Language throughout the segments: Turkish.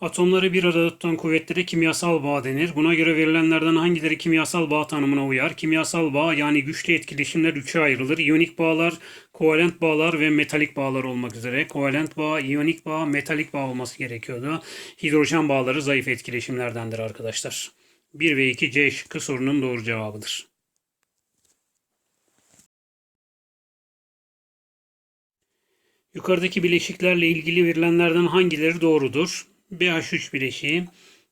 Atomları bir arada tutan kuvvetlere kimyasal bağ denir. Buna göre verilenlerden hangileri kimyasal bağ tanımına uyar? Kimyasal bağ yani güçlü etkileşimler üçe ayrılır. İyonik bağlar, kovalent bağlar ve metalik bağlar olmak üzere. Kovalent bağ, iyonik bağ, metalik bağ olması gerekiyordu. Hidrojen bağları zayıf etkileşimlerdendir arkadaşlar. 1 ve 2 C şıkkı sorunun doğru cevabıdır. Yukarıdaki bileşiklerle ilgili verilenlerden hangileri doğrudur? BH3 bileşiği,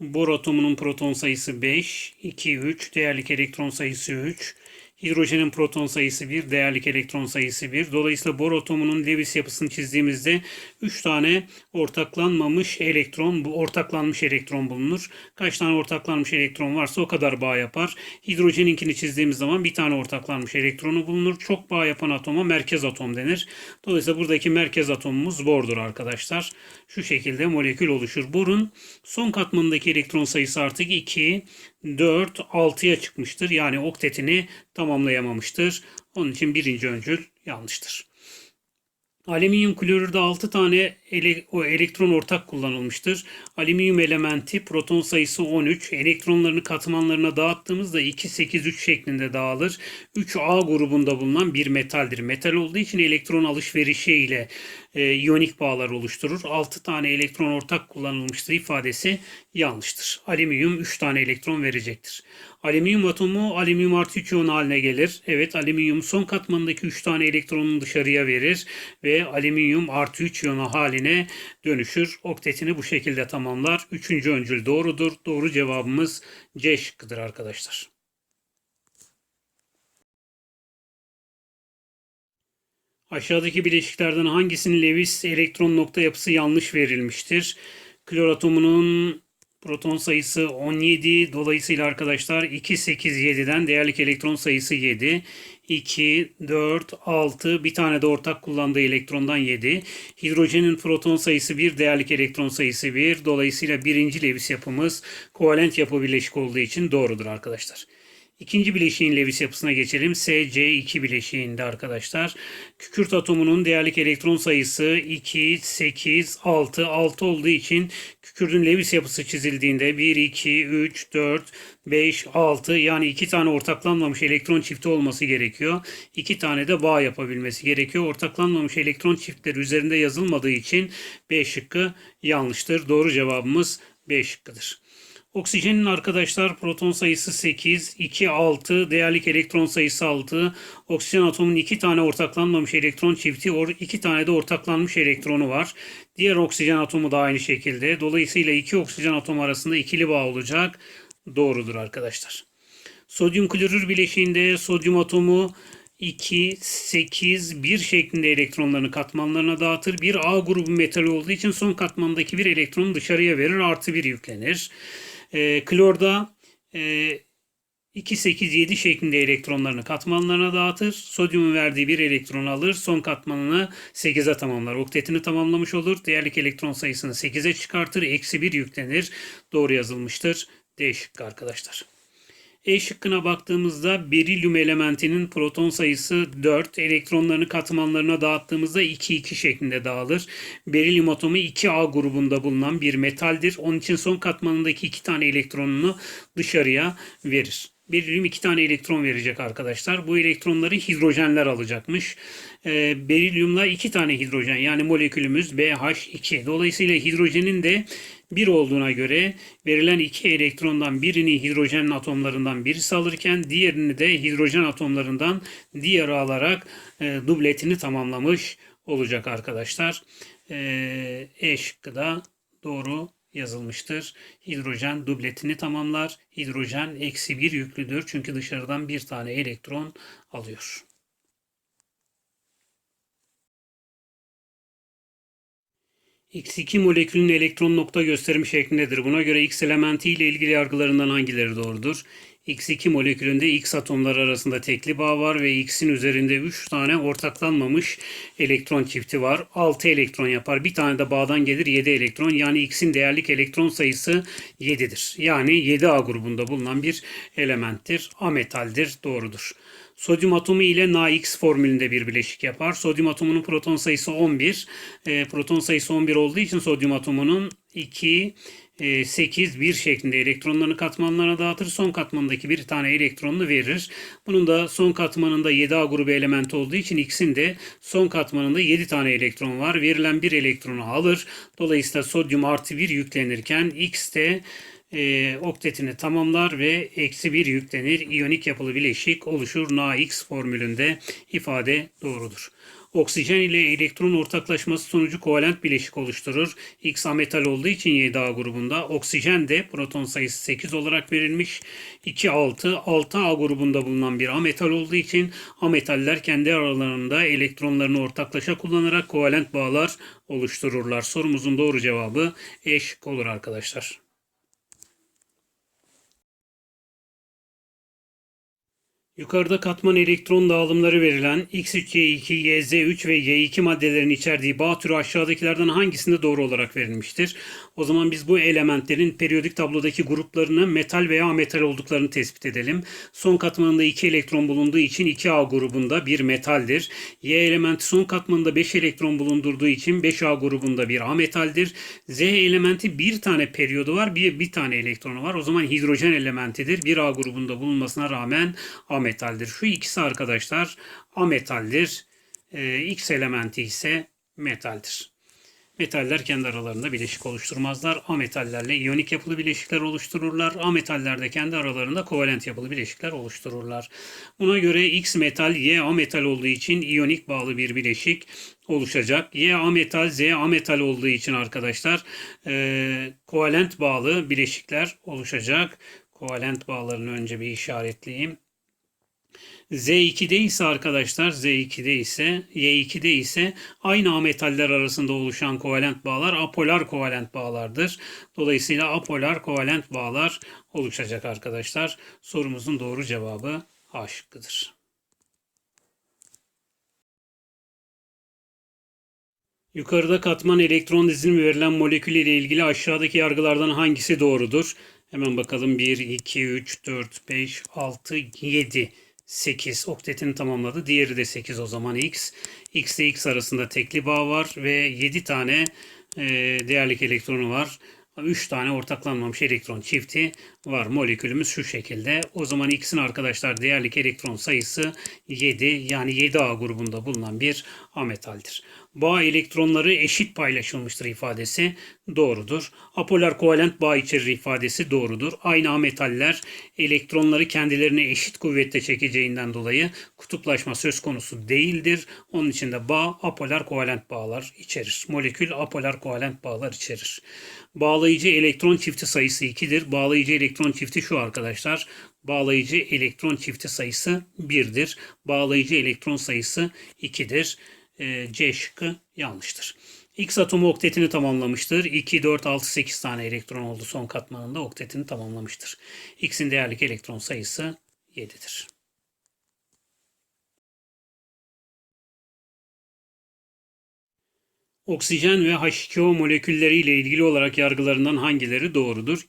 bor atomunun proton sayısı 5, 2, 3, değerlik elektron sayısı 3, hidrojenin proton sayısı 1, değerlik elektron sayısı 1. Dolayısıyla bor atomunun Lewis yapısını çizdiğimizde 3 tane ortaklanmamış elektron, bu ortaklanmış elektron bulunur. Kaç tane ortaklanmış elektron varsa o kadar bağ yapar. Hidrojeninkini çizdiğimiz zaman bir tane ortaklanmış elektronu bulunur. Çok bağ yapan atoma merkez atom denir. Dolayısıyla buradaki merkez atomumuz bordur arkadaşlar. Şu şekilde molekül oluşur. Borun son katmanındaki elektron sayısı artık 2, 4, 6'ya çıkmıştır. Yani oktetini tamamlayamamıştır. Onun için birinci öncül yanlıştır. Alüminyum klorürde 6 tane elektron ortak kullanılmıştır. Alüminyum elementi proton sayısı 13. Elektronlarını katmanlarına dağıttığımızda 2, 8, 3 şeklinde dağılır. 3A grubunda bulunan bir metaldir. Metal olduğu için elektron alışverişi ile e, iyonik bağlar oluşturur. 6 tane elektron ortak kullanılmıştır ifadesi yanlıştır. Alüminyum 3 tane elektron verecektir. Alüminyum atomu alüminyum artı 3 iyon haline gelir. Evet alüminyum son katmanındaki 3 tane elektronunu dışarıya verir ve alüminyum artı 3 iyonu haline dönüşür. Oktetini bu şekilde tamamlar. Üçüncü öncül doğrudur. Doğru cevabımız C şıkkıdır arkadaşlar. Aşağıdaki bileşiklerden hangisinin Lewis elektron nokta yapısı yanlış verilmiştir? Klor atomunun proton sayısı 17. Dolayısıyla arkadaşlar 2, 8, 7'den değerlik elektron sayısı 7. 2, 4, 6 bir tane de ortak kullandığı elektrondan 7. Hidrojenin proton sayısı 1, değerlik elektron sayısı 1. Dolayısıyla birinci Lewis yapımız kovalent yapı bileşik olduğu için doğrudur arkadaşlar. İkinci bileşiğin Lewis yapısına geçelim. SC2 bileşiğinde arkadaşlar. Kükürt atomunun değerlik elektron sayısı 2, 8, 6. 6 olduğu için kükürdün Lewis yapısı çizildiğinde 1, 2, 3, 4, 5, 6 yani iki tane ortaklanmamış elektron çifti olması gerekiyor. İki tane de bağ yapabilmesi gerekiyor. Ortaklanmamış elektron çiftleri üzerinde yazılmadığı için B şıkkı yanlıştır. Doğru cevabımız B şıkkıdır. Oksijenin arkadaşlar proton sayısı 8, 2, 6, değerlik elektron sayısı 6. Oksijen atomunun 2 tane ortaklanmamış elektron çifti, 2 tane de ortaklanmış elektronu var. Diğer oksijen atomu da aynı şekilde. Dolayısıyla iki oksijen atomu arasında ikili bağ olacak. Doğrudur arkadaşlar. Sodyum klorür bileşiğinde sodyum atomu 2, 8, 1 şeklinde elektronlarını katmanlarına dağıtır. Bir A grubu metali olduğu için son katmandaki bir elektronu dışarıya verir. Artı 1 yüklenir. E, klorda e, 2, 8, 7 şeklinde elektronlarını katmanlarına dağıtır. Sodyumun verdiği bir elektron alır. Son katmanını 8'e tamamlar. Oktetini tamamlamış olur. Değerlik elektron sayısını 8'e çıkartır. Eksi 1 yüklenir. Doğru yazılmıştır. D şıkkı arkadaşlar. E şıkkına baktığımızda berilyum elementinin proton sayısı 4. Elektronlarını katmanlarına dağıttığımızda 2-2 şeklinde dağılır. Berilyum atomu 2A grubunda bulunan bir metaldir. Onun için son katmanındaki 2 tane elektronunu dışarıya verir. Berilyum 2 tane elektron verecek arkadaşlar. Bu elektronları hidrojenler alacakmış. E, berilyumla 2 tane hidrojen yani molekülümüz BH2. Dolayısıyla hidrojenin de 1 olduğuna göre verilen iki elektrondan birini hidrojen atomlarından birisi alırken diğerini de hidrojen atomlarından diğeri alarak e, dubletini tamamlamış olacak arkadaşlar. E, e şıkkı da doğru yazılmıştır. Hidrojen dubletini tamamlar. Hidrojen eksi bir yüklüdür çünkü dışarıdan bir tane elektron alıyor. X2 molekülün elektron nokta gösterimi şeklindedir. Buna göre X elementi ile ilgili yargılarından hangileri doğrudur? X2 molekülünde X atomlar arasında tekli bağ var ve X'in üzerinde 3 tane ortaklanmamış elektron çifti var. 6 elektron yapar. Bir tane de bağdan gelir 7 elektron. Yani X'in değerlik elektron sayısı 7'dir. Yani 7A grubunda bulunan bir elementtir. Ametaldir. Doğrudur. Sodyum atomu ile NaX formülünde bir bileşik yapar. Sodyum atomunun proton sayısı 11. E, proton sayısı 11 olduğu için sodyum atomunun 2, 8, 1 şeklinde elektronlarını katmanlarına dağıtır. Son katmandaki bir tane elektronunu verir. Bunun da son katmanında 7A grubu element olduğu için X'in de son katmanında 7 tane elektron var. Verilen bir elektronu alır. Dolayısıyla sodyum artı 1 yüklenirken X de e, oktetini tamamlar ve eksi 1 yüklenir. İyonik yapılı bileşik oluşur. NaX formülünde ifade doğrudur. Oksijen ile elektron ortaklaşması sonucu kovalent bileşik oluşturur. X ametal olduğu için 7A grubunda. Oksijen de proton sayısı 8 olarak verilmiş. 2 6 6A grubunda bulunan bir ametal olduğu için ametaller kendi aralarında elektronlarını ortaklaşa kullanarak kovalent bağlar oluştururlar. Sorumuzun doğru cevabı E şıkkı olur arkadaşlar. Yukarıda katman elektron dağılımları verilen X3, Y2, YZ3 ve Y2 maddelerin içerdiği bağ türü aşağıdakilerden hangisinde doğru olarak verilmiştir? O zaman biz bu elementlerin periyodik tablodaki gruplarını metal veya ametal olduklarını tespit edelim. Son katmanında 2 elektron bulunduğu için 2A grubunda bir metaldir. Y elementi son katmanında 5 elektron bulundurduğu için 5A grubunda bir ametaldir. Z elementi bir tane periyodu var, bir, bir tane elektronu var. O zaman hidrojen elementidir. 1A grubunda bulunmasına rağmen ametaldir ametaldir. Şu ikisi arkadaşlar ametaldir. E, X elementi ise metaldir. Metaller kendi aralarında bileşik oluşturmazlar. Ametallerle iyonik yapılı bileşikler oluştururlar. Ametaller de kendi aralarında kovalent yapılı bileşikler oluştururlar. Buna göre X metal, Y ametal olduğu için iyonik bağlı bir bileşik oluşacak. Y ametal, Z ametal olduğu için arkadaşlar e, kovalent bağlı bileşikler oluşacak. Kovalent bağlarını önce bir işaretleyeyim. Z2'de ise arkadaşlar Z2'de ise Y2'de ise aynı ametaller arasında oluşan kovalent bağlar apolar kovalent bağlardır. Dolayısıyla apolar kovalent bağlar oluşacak arkadaşlar. Sorumuzun doğru cevabı A şıkkıdır. Yukarıda katman elektron dizilimi verilen molekül ile ilgili aşağıdaki yargılardan hangisi doğrudur? Hemen bakalım 1, 2, 3, 4, 5, 6, 7. 8 oktetini tamamladı. Diğeri de 8 o zaman X. X ile X arasında tekli bağ var ve 7 tane e, değerlik elektronu var. 3 tane ortaklanmamış elektron çifti var. Molekülümüz şu şekilde. O zaman X'in arkadaşlar değerlik elektron sayısı 7 yani 7A grubunda bulunan bir ametaldir bağ elektronları eşit paylaşılmıştır ifadesi doğrudur. Apolar kovalent bağ içerir ifadesi doğrudur. Aynı ametaller elektronları kendilerine eşit kuvvette çekeceğinden dolayı kutuplaşma söz konusu değildir. Onun için de bağ apolar kovalent bağlar içerir. Molekül apolar kovalent bağlar içerir. Bağlayıcı elektron çifti sayısı 2'dir. Bağlayıcı elektron çifti şu arkadaşlar. Bağlayıcı elektron çifti sayısı 1'dir. Bağlayıcı elektron sayısı 2'dir e, C şıkkı yanlıştır. X atomu oktetini tamamlamıştır. 2, 4, 6, 8 tane elektron oldu son katmanında oktetini tamamlamıştır. X'in değerlik elektron sayısı 7'dir. Oksijen ve H2O molekülleri ile ilgili olarak yargılarından hangileri doğrudur?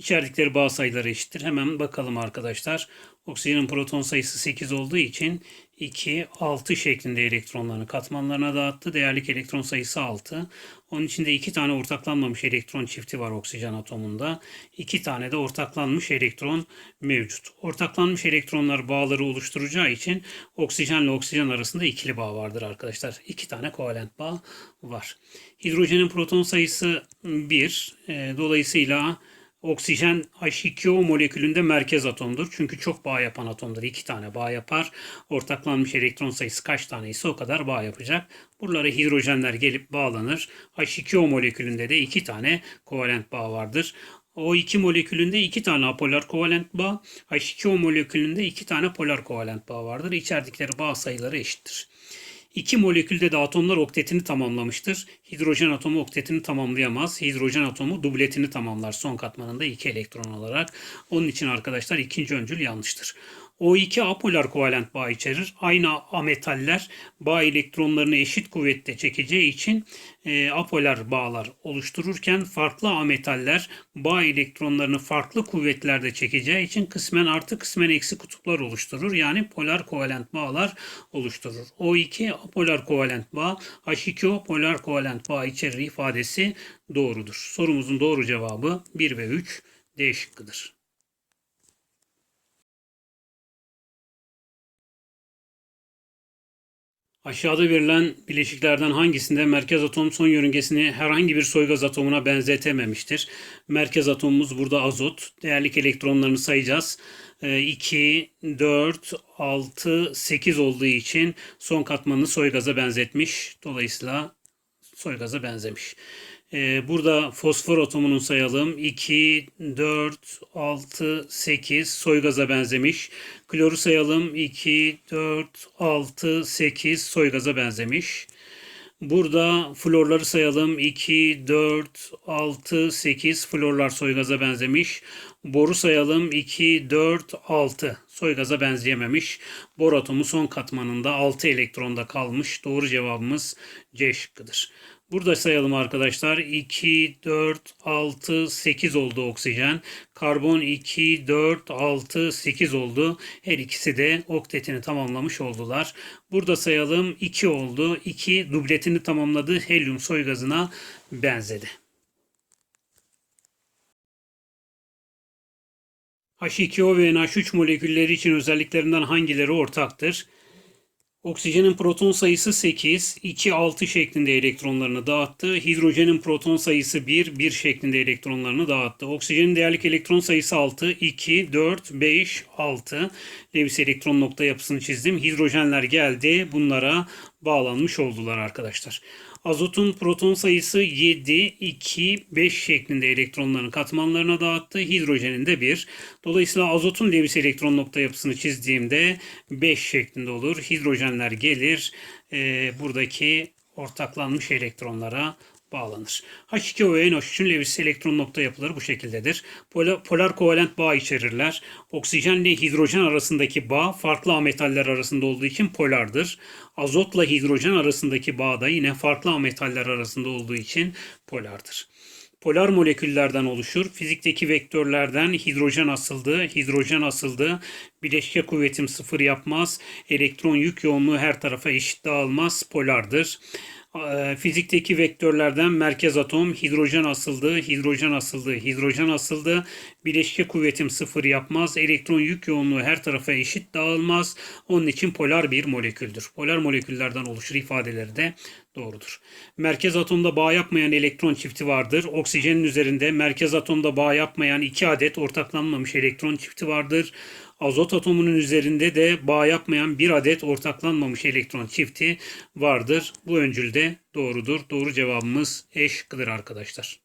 İçerdikleri bağ sayıları eşittir. Hemen bakalım arkadaşlar. Oksijenin proton sayısı 8 olduğu için 2, 6 şeklinde elektronlarını katmanlarına dağıttı. Değerlik elektron sayısı 6. Onun içinde 2 tane ortaklanmamış elektron çifti var oksijen atomunda. 2 tane de ortaklanmış elektron mevcut. Ortaklanmış elektronlar bağları oluşturacağı için oksijenle oksijen arasında ikili bağ vardır arkadaşlar. 2 tane kovalent bağ var. Hidrojenin proton sayısı 1. E, dolayısıyla Oksijen H2O molekülünde merkez atomdur. Çünkü çok bağ yapan atomdur. İki tane bağ yapar. Ortaklanmış elektron sayısı kaç tane ise o kadar bağ yapacak. Buralara hidrojenler gelip bağlanır. H2O molekülünde de iki tane kovalent bağ vardır. O iki molekülünde iki tane apolar kovalent bağ, H2O molekülünde iki tane polar kovalent bağ vardır. İçerdikleri bağ sayıları eşittir. İki molekülde de atomlar oktetini tamamlamıştır. Hidrojen atomu oktetini tamamlayamaz. Hidrojen atomu dubletini tamamlar son katmanında iki elektron olarak. Onun için arkadaşlar ikinci öncül yanlıştır. O2 apolar kovalent bağ içerir. Aynı ametaller bağ elektronlarını eşit kuvvette çekeceği için e, apolar bağlar oluştururken farklı ametaller bağ elektronlarını farklı kuvvetlerde çekeceği için kısmen artı kısmen eksi kutuplar oluşturur. Yani polar kovalent bağlar oluşturur. O2 apolar kovalent bağ, H2O polar kovalent bağ içerir ifadesi doğrudur. Sorumuzun doğru cevabı 1 ve 3 D şıkkıdır. Aşağıda verilen bileşiklerden hangisinde merkez atom son yörüngesini herhangi bir soygaz atomuna benzetememiştir? Merkez atomumuz burada azot. Değerlik elektronlarını sayacağız. 2, 4, 6, 8 olduğu için son katmanını soygaza benzetmiş. Dolayısıyla soygaza benzemiş. Ee, burada fosfor atomunu sayalım. 2, 4, 6, 8 soygaza benzemiş. Kloru sayalım. 2, 4, 6, 8 soygaza benzemiş. Burada florları sayalım. 2, 4, 6, 8 florlar soygaza benzemiş. Boru sayalım. 2, 4, 6 soygaza benzeyememiş. Bor atomu son katmanında 6 elektronda kalmış. Doğru cevabımız C şıkkıdır. Burada sayalım arkadaşlar. 2, 4, 6, 8 oldu oksijen. Karbon 2, 4, 6, 8 oldu. Her ikisi de oktetini tamamlamış oldular. Burada sayalım 2 oldu. 2 dubletini tamamladı. Helyum soy gazına benzedi. H2O ve NH3 molekülleri için özelliklerinden hangileri ortaktır? Oksijenin proton sayısı 8, 2, 6 şeklinde elektronlarını dağıttı. Hidrojenin proton sayısı 1, 1 şeklinde elektronlarını dağıttı. Oksijenin değerlik elektron sayısı 6, 2, 4, 5, 6. Lewis elektron nokta yapısını çizdim. Hidrojenler geldi. Bunlara bağlanmış oldular arkadaşlar. Azotun proton sayısı 7, 2, 5 şeklinde elektronların katmanlarına dağıttı. Hidrojenin de 1. Dolayısıyla azotun Lewis elektron nokta yapısını çizdiğimde 5 şeklinde olur. Hidrojenler gelir. E, buradaki ortaklanmış elektronlara bağlanır. H2O ve NH3'ün Lewis elektron nokta yapıları bu şekildedir. Polar, polar kovalent bağ içerirler. Oksijenle hidrojen arasındaki bağ farklı ametaller arasında olduğu için polardır. Azotla hidrojen arasındaki bağ da yine farklı ametaller arasında olduğu için polardır. Polar moleküllerden oluşur. Fizikteki vektörlerden hidrojen asıldı, hidrojen asıldı. Bileşke kuvvetim sıfır yapmaz. Elektron yük yoğunluğu her tarafa eşit dağılmaz. Polardır. Ee, fizikteki vektörlerden merkez atom hidrojen asıldı, hidrojen asıldı, hidrojen asıldı. Bileşke kuvvetim sıfır yapmaz. Elektron yük yoğunluğu her tarafa eşit dağılmaz. Onun için polar bir moleküldür. Polar moleküllerden oluşur ifadeleri de doğrudur. Merkez atomda bağ yapmayan elektron çifti vardır. Oksijenin üzerinde merkez atomda bağ yapmayan iki adet ortaklanmamış elektron çifti vardır. Azot atomunun üzerinde de bağ yapmayan bir adet ortaklanmamış elektron çifti vardır. Bu öncül de doğrudur. Doğru cevabımız E şıkkıdır arkadaşlar.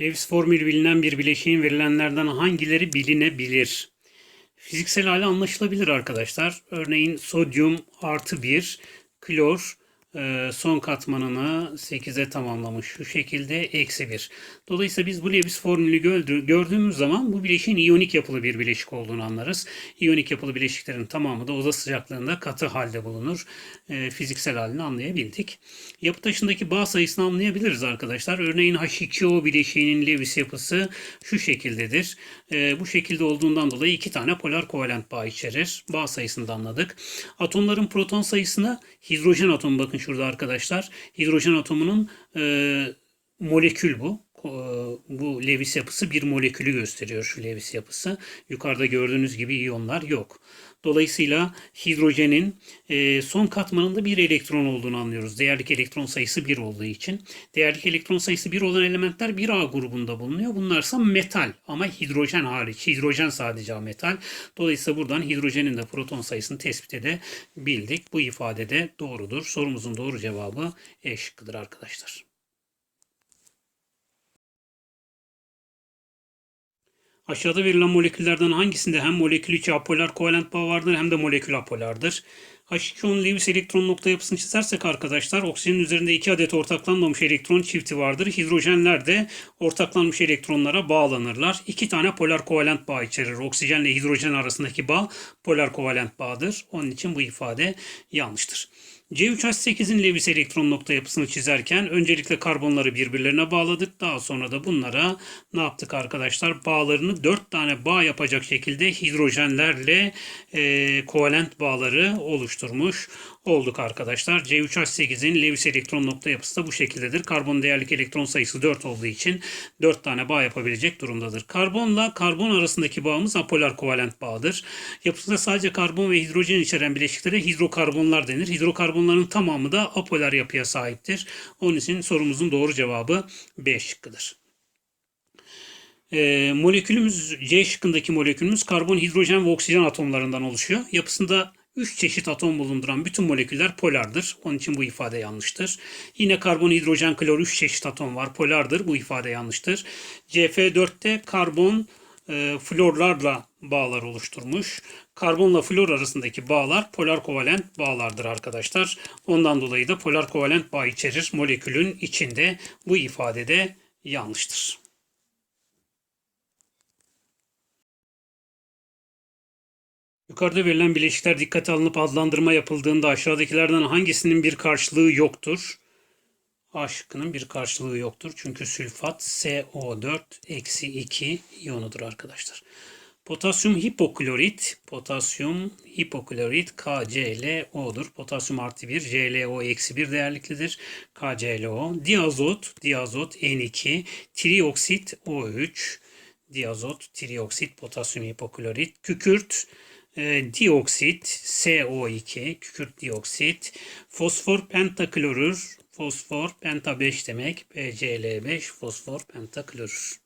Lewis formülü bilinen bir bileşiğin verilenlerden hangileri bilinebilir? Fiziksel hali anlaşılabilir arkadaşlar. Örneğin sodyum artı 1, klor son katmanını 8'e tamamlamış. Şu şekilde eksi 1. Dolayısıyla biz bu Lewis formülü gördüğümüz zaman bu bileşiğin iyonik yapılı bir bileşik olduğunu anlarız. İyonik yapılı bileşiklerin tamamı da oda sıcaklığında katı halde bulunur. E, fiziksel halini anlayabildik. Yapı taşındaki bağ sayısını anlayabiliriz arkadaşlar. Örneğin H2O bileşiğinin Lewis yapısı şu şekildedir. E, bu şekilde olduğundan dolayı iki tane polar kovalent bağ içerir. Bağ sayısını da anladık. Atomların proton sayısına hidrojen atomu bakın şurada arkadaşlar. Hidrojen atomunun e, molekül bu. Bu Lewis yapısı bir molekülü gösteriyor şu Lewis yapısı. Yukarıda gördüğünüz gibi iyonlar yok. Dolayısıyla hidrojenin e, son katmanında bir elektron olduğunu anlıyoruz. Değerlik elektron sayısı 1 olduğu için. Değerlik elektron sayısı 1 olan elementler 1A grubunda bulunuyor. Bunlarsa metal ama hidrojen hariç. Hidrojen sadece metal. Dolayısıyla buradan hidrojenin de proton sayısını tespit edebildik. Bu ifade de doğrudur. Sorumuzun doğru cevabı E şıkkıdır arkadaşlar. Aşağıda verilen moleküllerden hangisinde hem molekül içi apolar kovalent bağ vardır hem de molekül apolardır? H2'nin Lewis elektron nokta yapısını çizersek arkadaşlar oksijenin üzerinde iki adet ortaklanmamış elektron çifti vardır. Hidrojenler de ortaklanmış elektronlara bağlanırlar. İki tane polar kovalent bağ içerir. Oksijenle hidrojen arasındaki bağ polar kovalent bağdır. Onun için bu ifade yanlıştır. C3H8'in Lewis elektron nokta yapısını çizerken öncelikle karbonları birbirlerine bağladık. Daha sonra da bunlara ne yaptık arkadaşlar? Bağlarını 4 tane bağ yapacak şekilde hidrojenlerle e, kovalent bağları oluşturmuş olduk arkadaşlar. C3H8'in Lewis elektron nokta yapısı da bu şekildedir. Karbon değerlik elektron sayısı 4 olduğu için 4 tane bağ yapabilecek durumdadır. Karbonla karbon arasındaki bağımız apolar kovalent bağdır. Yapısında sadece karbon ve hidrojen içeren bileşiklere hidrokarbonlar denir. Hidrokarbonların tamamı da apolar yapıya sahiptir. Onun için sorumuzun doğru cevabı B şıkkıdır. E, molekülümüz C şıkkındaki molekülümüz karbon, hidrojen ve oksijen atomlarından oluşuyor. Yapısında 3 çeşit atom bulunduran bütün moleküller polardır. Onun için bu ifade yanlıştır. Yine karbon, hidrojen, klor 3 çeşit atom var. Polardır. Bu ifade yanlıştır. CF4'te karbon e, florlarla bağlar oluşturmuş. Karbonla flor arasındaki bağlar polar kovalent bağlardır arkadaşlar. Ondan dolayı da polar kovalent bağ içerir molekülün içinde. Bu ifade de yanlıştır. Yukarıda verilen bileşikler dikkate alınıp adlandırma yapıldığında aşağıdakilerden hangisinin bir karşılığı yoktur? A şıkkının bir karşılığı yoktur. Çünkü sülfat CO4 eksi 2 iyonudur arkadaşlar. Potasyum hipoklorit, potasyum hipoklorit KClO'dur. Potasyum artı 1, ClO eksi 1 değerliklidir. KClO. Diazot, diazot N2, trioksit O3, diazot, trioksit, potasyum hipoklorit, kükürt, e, dioksit, CO2, kükürt dioksit, fosfor pentaklorür, fosfor penta 5 demek, PCl5, fosfor pentaklorür.